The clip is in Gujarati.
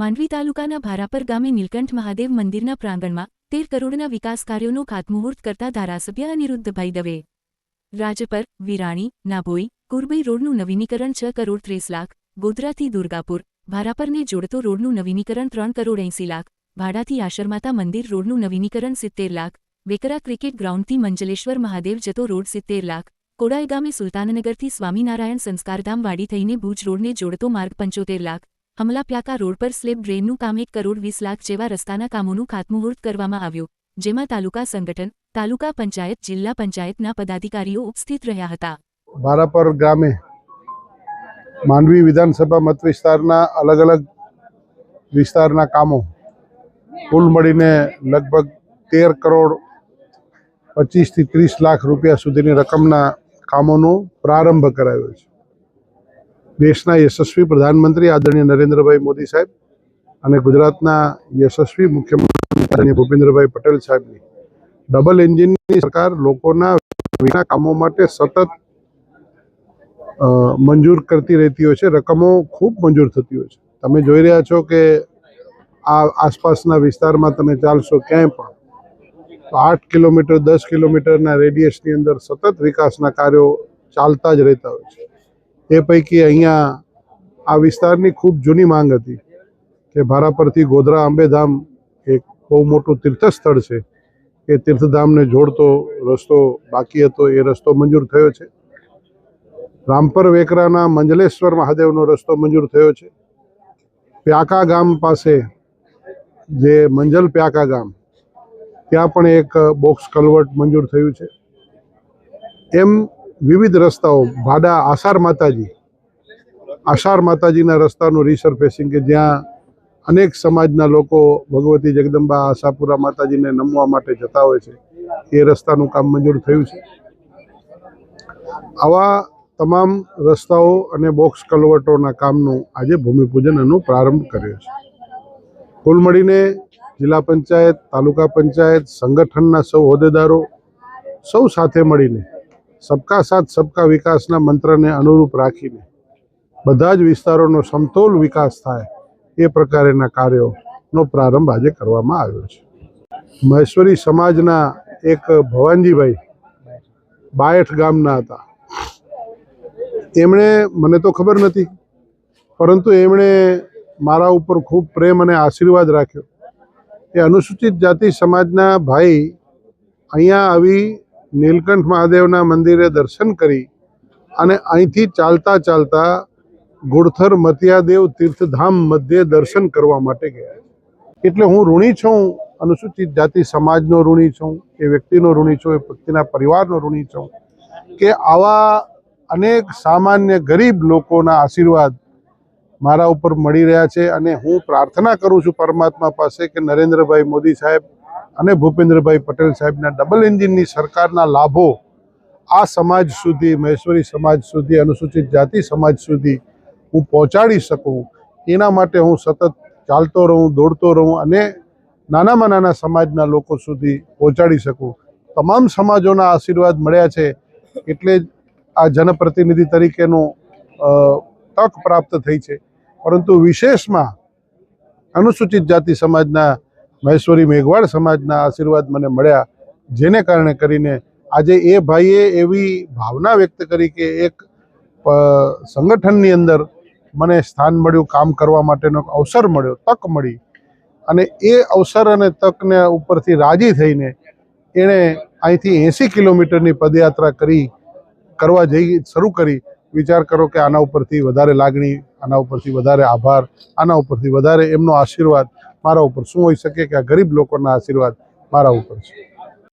માંડવી તાલુકાના ભારાપર ગામે નીલકંઠ મહાદેવ મંદિરના પ્રાંગણમાં તેર કરોડના વિકાસ કાર્યોનું ખાતમુહૂર્ત કરતા ધારાસભ્ય અનિરુદ્ધભાઈ દવે. રાજપર, વિરાણી, નાભોઈ, કુરબઈ રોડનું નવીનીકરણ છ કરોડ ત્રીસ લાખ, ગોધરાથી દુર્ગાપુર, ભારાપરને જોડતો રોડનું નવીનીકરણ ત્રણ કરોડ એંસી લાખ, ભાડાથી આશરમાતા મંદિર રોડનું નવીનીકરણ સિત્તેર લાખ, વેકરા ક્રિકેટ ગ્રાઉન્ડથી મંજલેશ્વર મહાદેવ જતો રોડ સિત્તેર લાખ, કોડાઈ ગામે સુલતાનનગરથી સ્વામિનારાયણ સંસ્કારધામ વાડી થઈને ભુજ રોડને જોડતો માર્ગ પંચોતેર લાખ હમલા પ્યાકા રોડ પર સ્લેબ ડ્રેનનું કામ એક કરોડ વીસ લાખ જેવા રસ્તાના કામોનું ખાતમુહૂર્ત કરવામાં આવ્યું, જેમાં તાલુકા સંગઠન, તાલુકા પંચાયત, જિલ્લા પંચાયતના પદાધિકારીઓ ઉપસ્થિત રહ્યા હતા. બારાપર ગામે માંડવી વિધાનસભા મત વિસ્તારના અલગ અલગ વિસ્તારના કામો કુલ મળીને લગભગ તેર કરોડ પચીસથી ત્રીસ લાખ રૂપિયા સુધીની રકમના કામોનો પ્રારંભ કરાયો છે. દેશના યશસ્વી પ્રધાનમંત્રી આદરણીય નરેન્દ્રભાઈ મોદી સાહેબ અને ગુજરાતના યશસ્વી મુખ્યમંત્રી ભૂપેન્દ્રભાઈ પટેલ સાહેબની. ડબલ એન્જિનની સરકાર લોકોના વિના કામો માટે સતત મંજૂર કરતી રહેતી હોય છે. રકમો ખૂબ મંજૂર થતી હોય છે. તમે જોઈ રહ્યા છો કે આ આસપાસના વિસ્તારમાં તમે ચાલશો ક્યાંય પણ આઠ કિલોમીટર, દસ કિલોમીટરના રેડિયસની અંદર સતત વિકાસના કાર્યો ચાલતા જ રહેતા હોય છે. એ પૈકી અહીંયા આ વિસ્તારની ખૂબ જૂની માંગ હતી કે ભારાપરથી ગોધરા અંબેધામ એક બહુ મોટું તીર્થસ્થળ છે, એ તીર્થધામને જોડતો રસ્તો બાકી હતો, એ રસ્તો મંજૂર થયો છે. રામપર વેકરાના મંજલેશ્વર મહાદેવનો રસ્તો મંજૂર થયો છે. પ્યાકા ગામ પાસે જે મંજલ પ્યાકા ગામ, ત્યાં પણ એક બોક્સ કલવર્ટ મંજૂર થયું છે. એમ વિવિધ રસ્તાઓ, ભાડા, આસાર માતાજી. આસાર માતાજીના રસ્તાનું રિસર્ફેસિંગ કે જ્યાં અનેક સમાજના લોકો ભગવતી જગદંબા આશાપુરા માતાજીને નમવા માટે જતા હોય છે, એ રસ્તાનું કામ મંજૂર થયું છે. આવા તમામ રસ્તાઓ અને બોક્સ કલવટોના કામનું આજે ભૂમિપૂજન એનો પ્રારંભ કર્યો છે. કુલ મળીને જિલ્લા પંચાયત, તાલુકા પંચાયત, સંગઠનના સૌ હોદ્દેદારો સૌ સાથે મળીને સબકા સાથ, સબકા વિકાસના મંત્રને અનુરૂપ રાખીને બધા જ વિસ્તારોનો સમતોલ વિકાસ થાય એ પ્રકારેના કાર્યોનો પ્રારંભ આજે કરવામાં આવ્યો છે. મહેશ્વરી સમાજના એક ભવાનજીભાઈ બાયઠ ગામના હતા. એમણે, મને તો ખબર નથી, પરંતુ એમણે મારા ઉપર ખૂબ પ્રેમ અને આશીર્વાદ રાખ્યો. એ અનુસૂચિત જાતિ સમાજના ભાઈ અહીંયા આવી નીલકંઠ મહાદેવના મંદિરે દર્શન કરી અને અહીંથી ચાલતા ચાલતા ગુડથર મતિયાદેવ તીર્થધામ મધ્યે દર્શન કરવા માટે ગયા એટલે હું ઋણી છું, અનુસૂચિત જાતિ સમાજનો ઋણી છું, એ વ્યક્તિનો ઋણી છું, એ વ્યક્તિના પરિવારનો ઋણી છું, કે આવા અનેક સામાન્ય ગરીબ લોકોના આશીર્વાદ મારા ઉપર મળી રહ્યા છે અને હું પ્રાર્થના કરું છું પરમાત્મા પાસે કે નરેન્દ્રભાઈ મોદી સાહેબ અને ભૂપેન્દ્રભાઈ પટેલ સાહેબના ડબલ એન્જિનની સરકારના લાભો આ સમાજ સુધી, મહેશ્વરી સમાજ સુધી, અનુસૂચિત જાતિ સમાજ સુધી હું પહોંચાડી શકું. એના માટે હું સતત ચાલતો રહું, દોડતો રહું અને નાનામાં નાના સમાજના લોકો સુધી પહોંચાડી શકું. તમામ સમાજોના આશીર્વાદ મળ્યા છે એટલે જ આ જનપ્રતિનિધિ તરીકેનો તક પ્રાપ્ત થઈ છે. પરંતુ વિશેષમાં અનુસૂચિત જાતિ સમાજના મહેશ્વરી મેઘવાડ સમાજના આશીર્વાદ મને મળ્યા, જેને કારણે કરીને આજે એ ભાઈએ એવી ભાવના વ્યક્ત કરી કે એક સંગઠનની અંદર મને સ્થાન મળ્યું, કામ કરવા માટેનો અવસર મળ્યો, તક મળી. અને એ અવસર અને તકને ઉપરથી રાજી થઈને એણે અહીંથી એંસી કિલોમીટરની પદયાત્રા કરી, કરવા જઈ, શરૂ કરી. વિચાર કરો કે આના ઉપરથી વધારે લાગણી, આના ઉપરથી વધારે આભાર, આના ઉપરથી વધારે એમનો આશીર્વાદ. મારા ઉપર? શું હોઈ શકે કે આ ગરીબ લોકોના આશીર્વાદ મારા ઉપર છે?